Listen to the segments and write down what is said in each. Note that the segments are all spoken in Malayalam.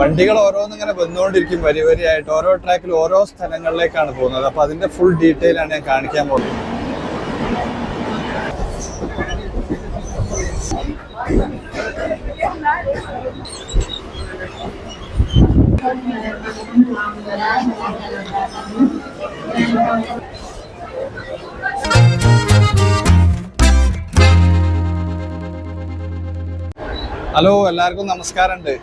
വണ്ടികൾ ഓരോന്നിങ്ങനെ വന്നുകൊണ്ടിരിക്കും വരി വരിയായിട്ട്. ഓരോ ട്രാക്കിൽ ഓരോ സ്ഥലങ്ങളിലേക്കാണ് പോകുന്നത്. അപ്പൊ അതിന്റെ ഫുൾ ഡീറ്റെയിൽ ആണ് ഞാൻ കാണിക്കാൻ പോകുന്നത്. ഹലോ എല്ലാവർക്കും നമസ്കാരമുണ്ട്.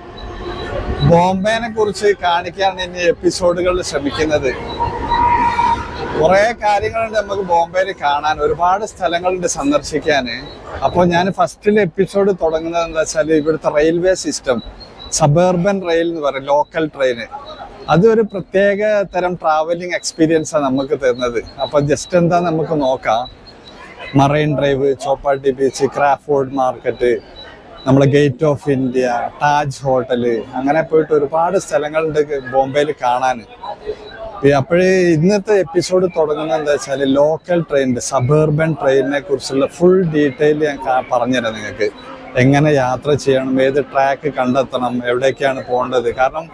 ബോംബെനെ കുറിച്ച് കാണിക്കാൻ ഇനി എപ്പിസോഡുകളിൽ ശ്രമിക്കുന്നത്. കുറേ കാര്യങ്ങളുണ്ട് നമുക്ക് ബോംബെയിൽ കാണാൻ. ഒരുപാട് സ്ഥലങ്ങളുണ്ട് സന്ദർശിക്കാൻ. അപ്പോൾ ഞാൻ ഫസ്റ്റിൽ എപ്പിസോഡ് തുടങ്ങുന്നത് എന്താ വെച്ചാൽ ഇവിടുത്തെ റെയിൽവേ സിസ്റ്റം സബർബൻ റെയിൽ എന്ന് പറയും ലോക്കൽ ട്രെയിന് അതൊരു പ്രത്യേക തരം ട്രാവലിംഗ് എക്സ്പീരിയൻസാണ് നമുക്ക് തരുന്നത്. അപ്പോൾ ജസ്റ്റ് എന്താ നമുക്ക് നോക്കാം. Marine drive Chowpatty beach Crawford market നമ്മളെ gate of India Taj hotel അങ്ങനെ പോയിട്ട് ഒരുപാട് സ്ഥലങ്ങളുണ്ട് ബോംബെയിൽ കാണാൻ. അപ്പോഴേ ഇന്നത്തെ എപ്പിസോഡ് തുടങ്ങുന്നത് എന്താ വെച്ചാൽ ലോക്കൽ ട്രെയിനിന്റെ സബർബൻ ട്രെയിനിനെ കുറിച്ചുള്ള ഫുൾ ഡീറ്റെയിൽ ഞാൻ പറഞ്ഞുതരാം നിങ്ങൾക്ക്. എങ്ങനെ യാത്ര ചെയ്യണം ഏത് ട്രാക്ക് കണ്ടെത്തണം എവിടേക്കാണ് പോകേണ്ടത്? കാരണം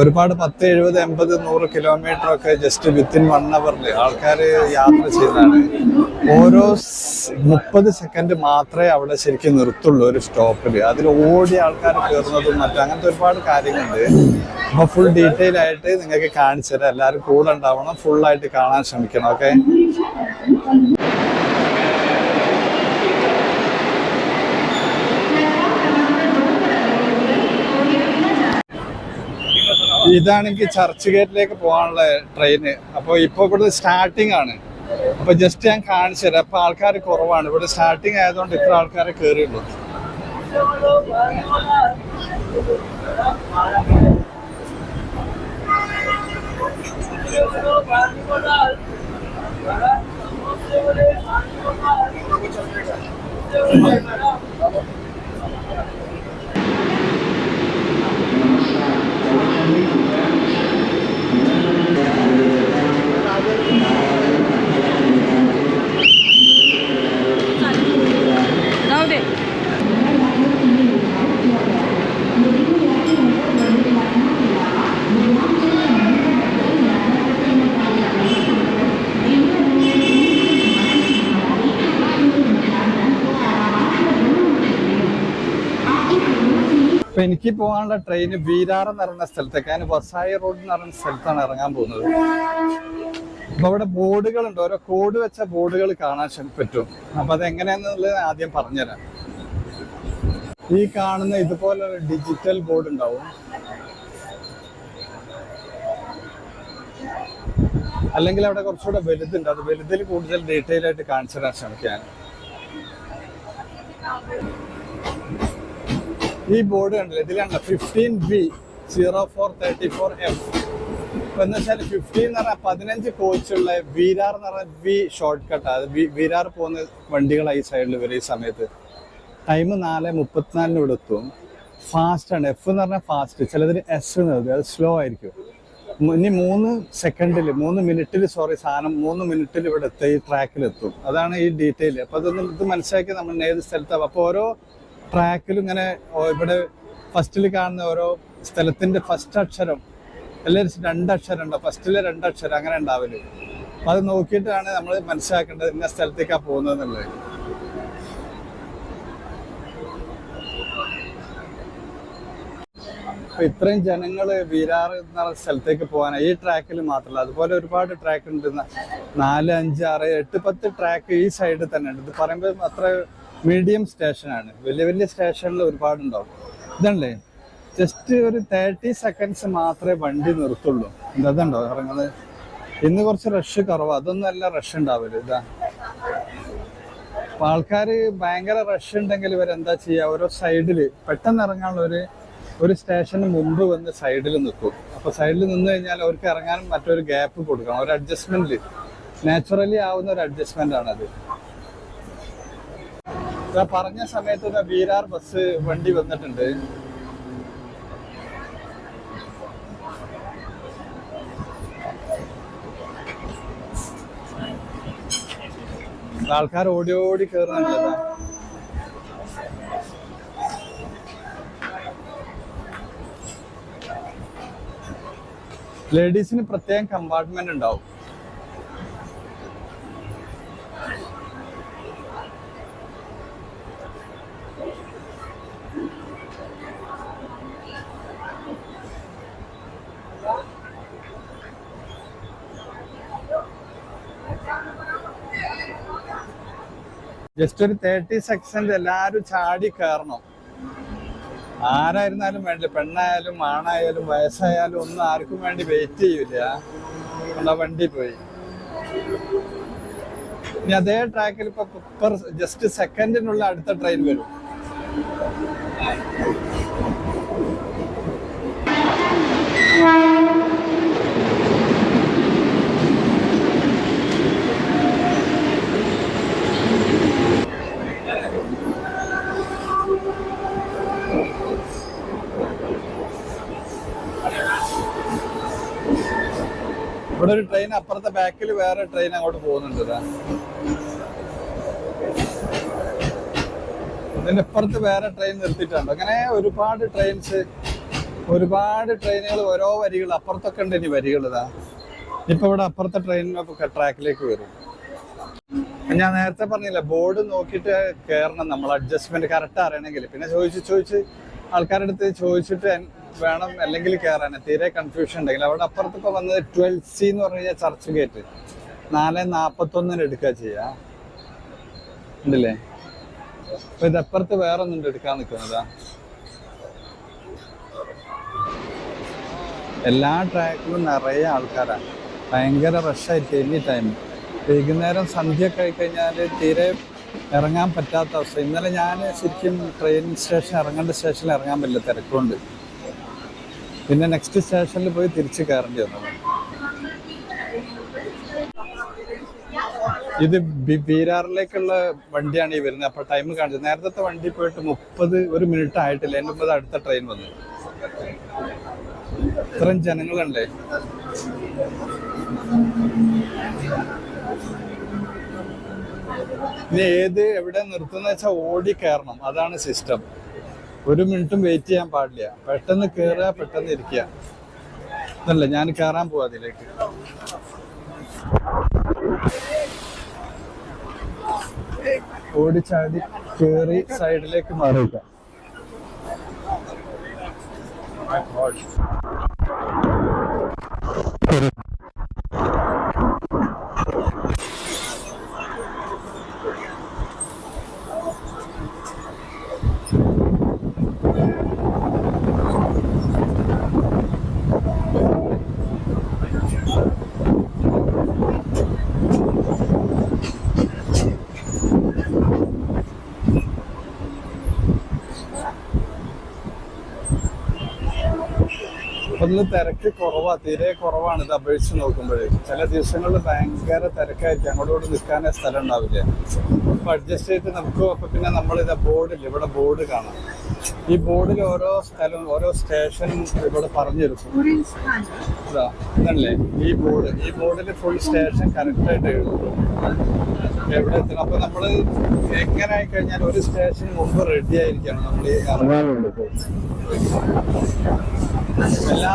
ഒരുപാട് പത്ത് എഴുപത് എൺപത് നൂറ് കിലോമീറ്റർ ഒക്കെ ജസ്റ്റ് വിത്തിൻ വൺ അവറിൽ ആൾക്കാർ യാത്ര ചെയ്താണ്. ഓരോ മുപ്പത് സെക്കൻഡ് മാത്രമേ അവിടെ ശരിക്കും നിർത്തുള്ളൂ ഒരു സ്റ്റോപ്പിൽ അതിൽ ഓടി ആൾക്കാർ കയറുന്നതും മറ്റും അങ്ങനത്തെ ഒരുപാട് കാര്യങ്ങളുണ്ട്. അപ്പൊ ഫുൾ ഡീറ്റെയിൽ ആയിട്ട് നിങ്ങൾക്ക് കാണിച്ചു തരാം. എല്ലാവരും കൂടെ ഉണ്ടാവണം ഫുള്ളായിട്ട് കാണാൻ ശ്രമിക്കണം ഓക്കെ ഇതാണെങ്കിൽ ചർച്ച് ഗേറ്റിലേക്ക് പോകാനുള്ള ട്രെയിന് അപ്പോൾ ഇപ്പോൾ ഇവിടെ സ്റ്റാർട്ടിംഗ് ആണ്. അപ്പോൾ ജസ്റ്റ് ഞാൻ കാണിച്ചു തരാം. അപ്പോൾ ആൾക്കാർ കുറവാണ്. ഇവിടെ സ്റ്റാർട്ടിംഗ് ആയതുകൊണ്ട് ഇത്ര ആൾക്കാരെ കയറിയുള്ളൂ जाऊ അപ്പൊ എനിക്ക് പോകാനുള്ള ട്രെയിൻ വീരാർ എന്ന് പറയുന്ന സ്ഥലത്തേക്ക് അതിന് വസായി റോഡ് എന്ന് പറയുന്ന സ്ഥലത്താണ് ഇറങ്ങാൻ പോകുന്നത്. അപ്പൊ അവിടെ ബോർഡുകളുണ്ട്. ഓരോ കോഡ് വെച്ച ബോർഡുകൾ കാണാൻ പറ്റും. അപ്പൊ അത് എങ്ങനെയാന്നുള്ളത് ആദ്യം പറഞ്ഞുതരാം. ഈ കാണുന്ന ഇതുപോലെ ഡിജിറ്റൽ ബോർഡ് ഉണ്ടാവും. അല്ലെങ്കിൽ അവിടെ കുറച്ചുകൂടെ വലുതുണ്ട്. അത് വലുതിൽ കൂടുതൽ ഡീറ്റെയിൽ ആയിട്ട് കാണിച്ചു തരാൻ ശ്രമിക്കാൻ ഈ ബോർഡ് കണ്ടില്ല? ഇതിലാണ് fifteen B zero four thirty four F ഇപ്പൊ എന്ന് വെച്ചാൽ ഫിഫ്റ്റീൻ എന്ന് പറഞ്ഞാൽ പതിനഞ്ച് കോച്ചുള്ള വീരാർ എന്ന് പറഞ്ഞാൽ വി ഷോർട്ട് കട്ട് അത് വീരാർ പോകുന്ന വണ്ടികളാണ് ഈ സൈഡിൽ വരും ഈ സമയത്ത്. ടൈം നാല് മുപ്പത്തിനാലിന് ഇവിടെ എത്തും. ഫാസ്റ്റ് ആണ്. എഫ് എന്ന് പറഞ്ഞാൽ ഫാസ്റ്റ് ചിലതിന് എസ് എന്ന് എഴുതും. അത് സ്ലോ ആയിരിക്കും. ഇനി മൂന്ന് സെക്കൻഡിൽ മൂന്ന് മിനിറ്റിൽ സോറി സാധനം മൂന്ന് മിനിറ്റിൽ ഇവിടെ എത്തും. ഈ ട്രാക്കിൽ എത്തും. അതാണ് ഈ ഡീറ്റെയിൽ അപ്പൊ അതൊന്നും ഇത് മനസ്സിലാക്കി നമ്മൾ ഏത് സ്ഥലത്താണ് അപ്പോൾ ഓരോ ട്രാക്കിലും ഇങ്ങനെ ഇവിടെ ഫസ്റ്റിൽ കാണുന്ന ഓരോ സ്ഥലത്തിന്റെ ഫസ്റ്റ് അക്ഷരം എല്ലാവരും രണ്ടക്ഷരം ഉണ്ടോ ഫസ്റ്റിലെ രണ്ടക്ഷരം അങ്ങനെ ഉണ്ടാവില്ല അപ്പൊ അത് നോക്കിയിട്ടാണ് നമ്മൾ മനസ്സിലാക്കേണ്ടത് ഇന്ന സ്ഥലത്തേക്കാണ് പോകുന്നത് ഇത്രയും ജനങ്ങൾ വീരാർ എന്ന സ്ഥലത്തേക്ക് പോകാനാണ് ഈ ട്രാക്കിൽ മാത്രമല്ല അതുപോലെ ഒരുപാട് ട്രാക്ക് ഉണ്ട്. നാല് അഞ്ച് ആറ് എട്ട് പത്ത് ട്രാക്ക് ഈ സൈഡിൽ തന്നെ ഉണ്ട്. ഇത് പറയുമ്പോൾ അത്ര മീഡിയം സ്റ്റേഷനാണ് വലിയ വലിയ സ്റ്റേഷനിൽ ഒരുപാടുണ്ടാവും. ഇതല്ലേ? ജസ്റ്റ് ഒരു തേർട്ടി സെക്കൻഡ്സ് മാത്രമേ വണ്ടി നിർത്തുള്ളൂ. ഇതുണ്ടോ? ഇറങ്ങുന്നത്? ഇന്ന് കുറച്ച് റഷ് കുറവാണ് അതൊന്നും അല്ല റഷ് ഉണ്ടാവില്ല ഇതാ. അപ്പൊ ആൾക്കാര് ഭയങ്കര റഷ് ഉണ്ടെങ്കിൽ ഇവരെന്താ ചെയ്യുക ഓരോ സൈഡിൽ പെട്ടെന്ന് ഇറങ്ങാനുള്ള ഒരു ഒരു സ്റ്റേഷന് മുമ്പ് വന്ന് സൈഡിൽ നിൽക്കും അപ്പോൾ സൈഡിൽ നിന്ന് കഴിഞ്ഞാൽ അവർക്ക് ഇറങ്ങാനും മറ്റൊരു ഗ്യാപ്പ് കൊടുക്കണം. ഒരു അഡ്ജസ്റ്റ്മെന്റിൽ നാച്ചുറലി ആവുന്ന ഒരു അഡ്ജസ്റ്റ്മെന്റ് ആണത്. പറഞ്ഞ സമയത്ത് ബീരാർ ബസ് വണ്ടി വന്നിട്ടുണ്ട് ആൾക്കാർ ഓടി ഓടി കയറുന്നുണ്ട്. ലേഡീസിന് പ്രത്യേകം കമ്പാർട്ട്മെന്റ് ഉണ്ടാവും ജസ്റ്റ് ഒരു തേർട്ടി സെക്കൻഡ് എല്ലാവരും ചാടി കയറണം ആരായിരുന്നാലും വേണ്ടില്ല. പെണ്ണായാലും ആണായാലും വയസ്സായാലും ഒന്നും ആർക്കും വേണ്ടി വെയിറ്റ് ചെയ്യൂല. നമ്മളെ വണ്ടി പോയി. ഇനി അതേ ട്രാക്കിൽ ഇപ്പൊ ജസ്റ്റ് സെക്കൻഡിനുള്ള അടുത്ത ട്രെയിൻ വരും. ഇവിടെ ഒരു ട്രെയിൻ അപ്പുറത്തെ ബാക്കിൽ വേറെ ട്രെയിൻ അങ്ങോട്ട് പോകുന്നുണ്ട് ഇതാ. ഇതിന്റെ വേറെ ട്രെയിൻ നിർത്തിയിട്ടുണ്ട്. അങ്ങനെ ഒരുപാട് ട്രെയിൻസ് ഒരുപാട് ട്രെയിനുകൾ ഓരോ വരികൾ അപ്പുറത്തൊക്കെ ഉണ്ട് ഇനി വരികൾ ഇതാ. ഇപ്പൊ ഇവിടെ അപ്പുറത്തെ ട്രെയിനിനൊക്കെ ട്രാക്കിലേക്ക് വരും. ഞാൻ നേരത്തെ പറഞ്ഞില്ല ബോർഡ് നോക്കിയിട്ട് കയറണം നമ്മൾ അഡ്ജസ്റ്റ്മെന്റ് കറക്റ്റ് അറിയണമെങ്കിൽ. പിന്നെ ചോദിച്ച് ചോദിച്ച് ആൾക്കാരുടെ അടുത്ത് ചോദിച്ചിട്ട് വേണം അല്ലെങ്കിൽ കയറാൻ തീരെ കൺഫ്യൂഷൻ ഉണ്ടെങ്കിൽ അവിടെ അപ്പുറത്ത് ഇപ്പൊ വന്നത് ട്വൽവ് സി എന്ന് പറഞ്ഞു കഴിഞ്ഞാൽ ചർച്ച് ഗേറ്റ് നാല് നാപ്പത്തൊന്നിന് എടുക്കുക ചെയ്യാ. ഉണ്ടല്ലേ? അപ്പൊ ഇത് അപ്പുറത്ത് വേറെ ഒന്നുണ്ട് എടുക്കാൻ നിൽക്കുന്നതാ. എല്ലാ ട്രാക്കിലും നിറയെ ആൾക്കാരാണ് ഭയങ്കര റഷായിട്ട് എനി ടൈം വൈകുന്നേരം സന്ധ്യ ആയിക്കഴിഞ്ഞാൽ കഴിഞ്ഞാൽ തീരെ ഇറങ്ങാൻ പറ്റാത്ത അവസ്ഥ. ഇന്നലെ ഞാൻ ശരിക്കും ട്രെയിൻ സ്റ്റേഷൻ ഇറങ്ങേണ്ട സ്റ്റേഷനിൽ ഇറങ്ങാൻ പറ്റില്ല തിരക്കുണ്ട് പിന്നെ നെക്സ്റ്റ് സ്റ്റേഷനിൽ പോയി തിരിച്ച് കയറേണ്ടി വന്നു. ഇത് ബീരാറിലേക്കുള്ള വണ്ടിയാണ് ഈ വരുന്നത്. അപ്പോൾ ടൈം കാണിച്ചത്. നേരത്തെ വണ്ടി പോയിട്ട് മുപ്പത് ഒരു മിനിറ്റ് ആയിട്ടില്ല. എന്റെ മുമ്പ് അടുത്ത ട്രെയിൻ വന്നു. ഇത്രയും ജനങ്ങളുണ്ടേ. ഇനി ഏത് എവിടെ നിർത്തുന്ന വെച്ചാൽ ഓടി കയറണം അതാണ് സിസ്റ്റം ഒരു മിനിറ്റും വെയിറ്റ് ചെയ്യാൻ പാടില്ല. പെട്ടെന്ന് കയറുക പെട്ടെന്ന് ഇരിക്കുക. അതല്ല ഞാൻ കയറാൻ പോവാ അതിലേക്ക്. ഓടിച്ചാടി കയറി സൈഡിലേക്ക് മാറുക. ഒന്ന് തിരക്ക് കുറവാ തീരെ കുറവാണ് ഇത് അപേക്ഷിച്ച് നോക്കുമ്പോഴേ. ചില ദിവസങ്ങളിൽ ഭയങ്കര തിരക്കായിരിക്കും. അങ്ങോട്ട് ഇവിടെ നിൽക്കാനേ സ്ഥലം ഉണ്ടാവില്ല അപ്പൊ അഡ്ജസ്റ്റ് ചെയ്ത് നമുക്ക് അപ്പൊ പിന്നെ നമ്മൾ ഇത് ബോർഡില്ല ഇവിടെ ബോർഡ് കാണാം. ഈ ബോർഡിൽ ഓരോ സ്ഥലവും ഓരോ സ്റ്റേഷനും ഇവിടെ പറഞ്ഞു തരും ഈ ബോർഡ് ഈ ബോർഡിൽ ഫുൾ സ്റ്റേഷൻ കറക്റ്റ് ആയിട്ട് എഴുതും. എവിടെ എത്തണം? അപ്പൊ എങ്ങനെ കഴിഞ്ഞാൽ ഒരു സ്റ്റേഷന് മുമ്പ് റെഡി ആയിരിക്കണം നമ്മൾ ഈ എല്ലാ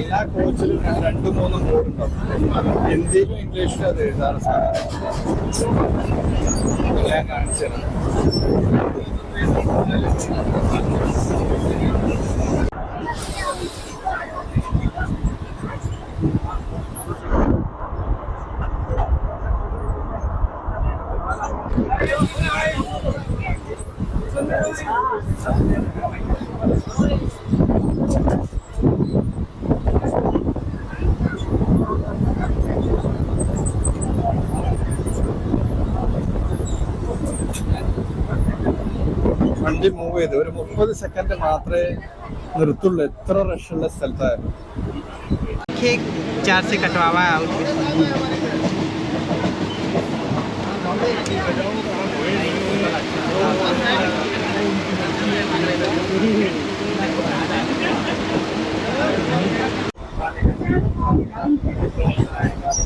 എല്ലാ കോച്ചിലും രണ്ടും മൂന്നും ബോർഡ് ഉണ്ടാവും. ഹിന്ദിയിലും ഇംഗ്ലീഷിലും അത് എഴുതാറ് വണ്ടി മൂവ് ചെയ്ത് ഒരു മുപ്പത് സെക്കൻഡ് മാത്രമേ നിർത്തുള്ളൂ. എത്ര റഷുള്ള സ്ഥലത്തായിരുന്നു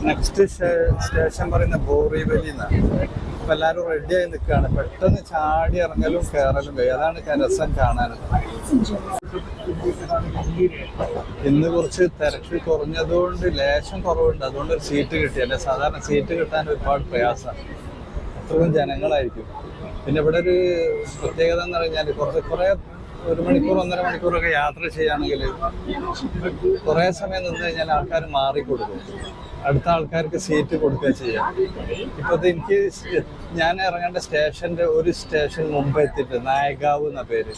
നെക്സ്റ്റ് സ്റ്റേഷൻ പറയുന്ന ബോറിവലി എന്നാണ് അപ്പൊ എല്ലാരും റെഡി ആയി നിൽക്കുകയാണ്. പെട്ടെന്ന് ചാടി ഇറങ്ങലും കയറലും കഴിയും അതാണ് രസം കാണാൻ. ഇന്ന് കുറച്ച് തിരക്ക് കുറഞ്ഞതുകൊണ്ട് ലേശം കുറവുണ്ട്. അതുകൊണ്ട് ഒരു സീറ്റ് കിട്ടി. അല്ലെ സാധാരണ സീറ്റ് കിട്ടാൻ ഒരുപാട് പ്രയാസമാണ് അത്രയും ജനങ്ങളായിരിക്കും. പിന്നെ ഇവിടെ ഒരു പ്രത്യേകത എന്ന് പറഞ്ഞാൽ കുറച്ച് കുറേ ഒരു മണിക്കൂർ ഒന്നര മണിക്കൂറൊക്കെ യാത്ര ചെയ്യുകയാണെങ്കിൽ കുറേ സമയം നിന്ന് കഴിഞ്ഞാൽ ആൾക്കാർ മാറിക്കൊടുക്കും അടുത്ത ആൾക്കാർക്ക് സീറ്റ് കൊടുക്കുക ചെയ്യാം. ഇപ്പൊ ഇത് എനിക്ക് ഞാൻ ഇറങ്ങേണ്ട സ്റ്റേഷന്റെ ഒരു സ്റ്റേഷൻ മുമ്പ് എത്തിയിട്ട് നായകാവ് എന്ന പേര്.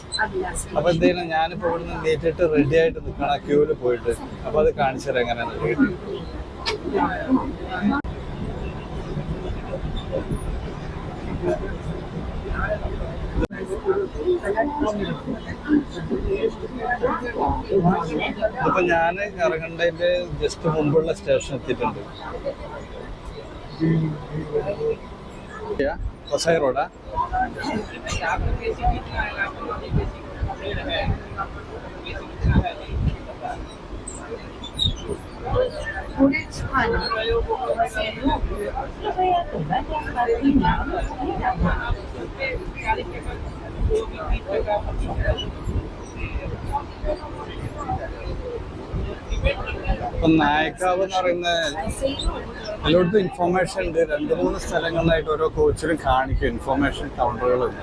അപ്പൊ എന്ത് ചെയ്യണം? ഞാനിപ്പോ ഇവിടുന്ന് നീറ്റിട്ട് റെഡി ആയിട്ട് നിൽക്കണം ക്യൂവിൽ പോയിട്ട്. അപ്പൊ അത് കാണിച്ചത് എങ്ങനെയാണ് വീട്ടിൽ ഇപ്പൊ ഞാൻ ഇറങ്ങേണ്ടതിന്റെ ജസ്റ്റ് മുമ്പുള്ള സ്റ്റേഷൻ എത്തിയിട്ടുണ്ട്. കൊസായി റോഡാ ഇപ്പൊ നായക്കാവ് എന്ന് പറയുന്ന എല്ലായിടത്തും ഇൻഫോർമേഷൻ ഉണ്ട്. രണ്ട് മൂന്ന് സ്ഥലങ്ങളിലായിട്ട് ഓരോ കോച്ചിലും കാണിക്കും ഇൻഫോർമേഷൻ കൗണ്ടറുകളുണ്ട്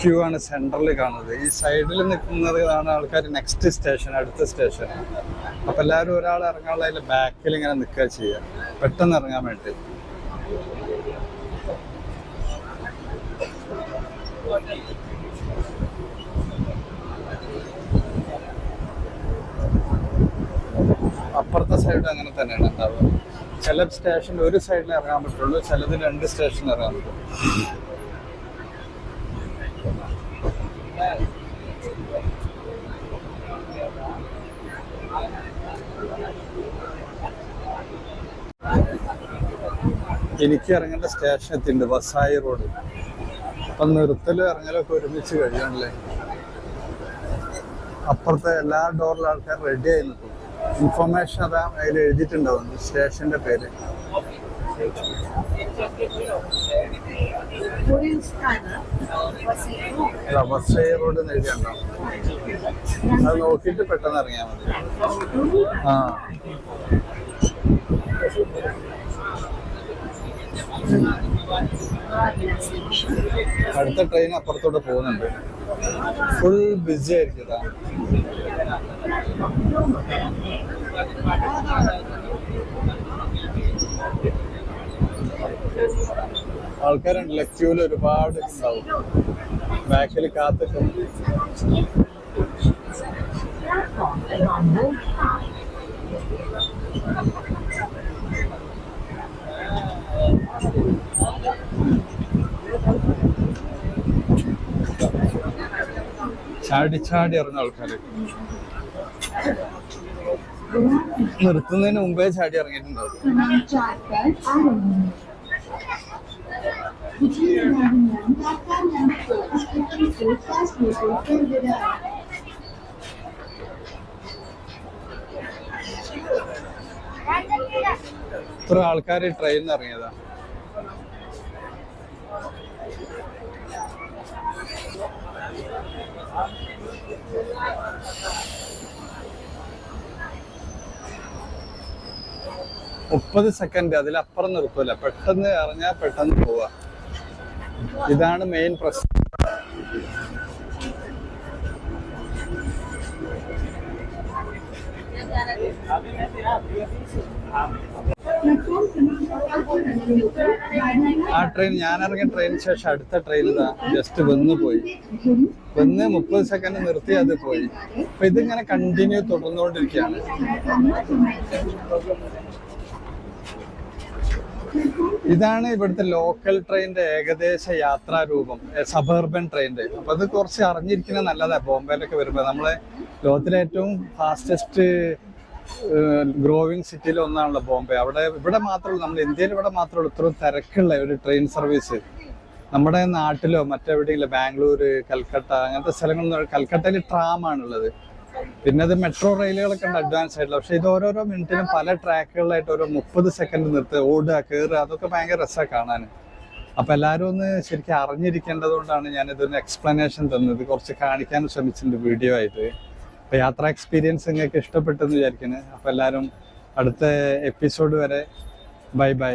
ക്യൂ ആണ് സെൻട്രലിൽ കാണുന്നത്. ഈ സൈഡിൽ നിൽക്കുന്നത് ആണ് ആൾക്കാർ നെക്സ്റ്റ് സ്റ്റേഷൻ അടുത്ത സ്റ്റേഷൻ അപ്പൊ എല്ലാവരും ഒരാൾ ഇറങ്ങാനുള്ള അതിൽ ബാക്കിൽ ഇങ്ങനെ നിൽക്കുക ചെയ്യുക പെട്ടെന്ന് ഇറങ്ങാൻ വേണ്ടി. അപ്പുറത്തെ സൈഡ് അങ്ങനെ തന്നെയാണ് ഉണ്ടാവുക. ചില സ്റ്റേഷൻ ഒരു സൈഡിൽ ഇറങ്ങാൻ പറ്റുള്ളൂ ചിലത് രണ്ട് സ്റ്റേഷനിൽ ഇറങ്ങാൻ പറ്റും എനിക്ക് ഇറങ്ങേണ്ട സ്റ്റേഷൻ എത്തിണ്ട് വസായി റോഡ് അപ്പൊ നിർത്തലും ഇറങ്ങലൊക്കെ ഒരുമിച്ച് കഴിയണല്ലേ? അപ്പുറത്തെ എല്ലാ ഡോറിലും ആൾക്കാർ റെഡി ആയി നിൽക്കും ഇൻഫർമേഷൻ അതാ അതിൽ എഴുതിയിട്ടുണ്ടാവും സ്റ്റേഷന്റെ പേര്. അല്ല വസായി റോഡ് എന്ന് എഴുതിയുണ്ടാവും അത് നോക്കിയിട്ട് പെട്ടെന്ന് ഇറങ്ങിയാൽ മതി. ആ അടുത്ത ട്രെയിൻ അപ്പുറത്തോട്ട് പോകുന്നുണ്ട്. ഫുൾ ബിസി ആയിരിക്കും ആൾക്കാരുണ്ടല്ലോ ക്യൂൽ ഒരുപാട് ഉണ്ടാവും ബാക്കിൽ കാത്തിട്ടും ചാടി ചാടി ഇറങ്ങുന്ന ആൾക്കാര്. നിർത്തുന്നതിന് മുമ്പേ ചാടി ഇറങ്ങിയിട്ടുണ്ടാവും. ഇത്ര ആൾക്കാർ ട്രെയിനിൽ ഇറങ്ങിയതാ. മുപ്പത് സെക്കൻഡ് അതിലപ്പുറം നിർത്തൂല. പെട്ടെന്ന് ഇറങ്ങാ പെട്ടെന്ന് പോവാ. ഇതാണ് മെയിൻ പ്രശ്നം. ആ ട്രെയിൻ ഞാൻ ഇറങ്ങിയ ട്രെയിനിന് ശേഷം അടുത്ത ട്രെയിൻ ഇതാ ജസ്റ്റ് വന്ന് പോയി. വന്ന് മുപ്പത് സെക്കൻഡ് നിർത്തി അത് പോയി. അപ്പൊ ഇതിങ്ങനെ കണ്ടിന്യൂ തുടർന്നുകൊണ്ടിരിക്കുകയാണ്. ഇതാണ് ഇവിടുത്തെ ലോക്കൽ ട്രെയിനിന്റെ ഏകദേശ യാത്രാരൂപം സബർബൻ ട്രെയിനിന്റെ അപ്പൊ അത് കുറച്ച് അറിഞ്ഞിരിക്കുന്നത് നല്ലതാണ് ബോംബെയിലൊക്കെ വരുമ്പോൾ നമ്മളെ ലോകത്തിലെ ഏറ്റവും ഫാസ്റ്റസ്റ്റ് ഗ്രോവിങ് സിറ്റിയിൽ ഒന്നാണല്ലോ ബോംബെ. അവിടെ ഇവിടെ മാത്രമല്ല നമ്മുടെ ഇന്ത്യയിൽ ഇവിടെ മാത്രമേ ഉള്ളൂ. ഇത്രയും തിരക്കുള്ള ഒരു ട്രെയിൻ സർവീസ് നമ്മുടെ നാട്ടിലോ മറ്റെവിടെയെങ്കിലും ബാംഗ്ലൂർ കൽക്കട്ട അങ്ങനത്തെ സ്ഥലങ്ങളിൽ കൽക്കട്ടയിൽ ട്രാം ആണുള്ളത്. പിന്നെ അത് മെട്രോ റെയിലുകളൊക്കെ ഉണ്ട് അഡ്വാൻസ് ആയിട്ടുള്ള. പക്ഷെ ഇത് ഓരോരോ മിനിറ്റിലും പല ട്രാക്കുകളിലായിട്ട് ഓരോ മുപ്പത് സെക്കൻഡ് നിർത്തുക ഓടുക കയറുക അതൊക്കെ ഭയങ്കര രസമാണ് കാണാൻ അപ്പൊ എല്ലാവരും ഒന്ന് ശരിക്കും അറിഞ്ഞിരിക്കേണ്ടതുകൊണ്ടാണ് ഇതൊരു എക്സ്പ്ലനേഷൻ തന്നത്. കുറച്ച് കാണിക്കാൻ ശ്രമിച്ചിട്ടുണ്ട് വീഡിയോ ആയിട്ട്. അപ്പൊ യാത്രാ എക്സ്പീരിയൻസ് നിങ്ങൾക്ക് ഇഷ്ടപ്പെട്ടെന്ന് വിചാരിക്കുന്നത് അപ്പൊ എല്ലാവരും അടുത്ത എപ്പിസോഡ് വരെ ബൈ ബൈ.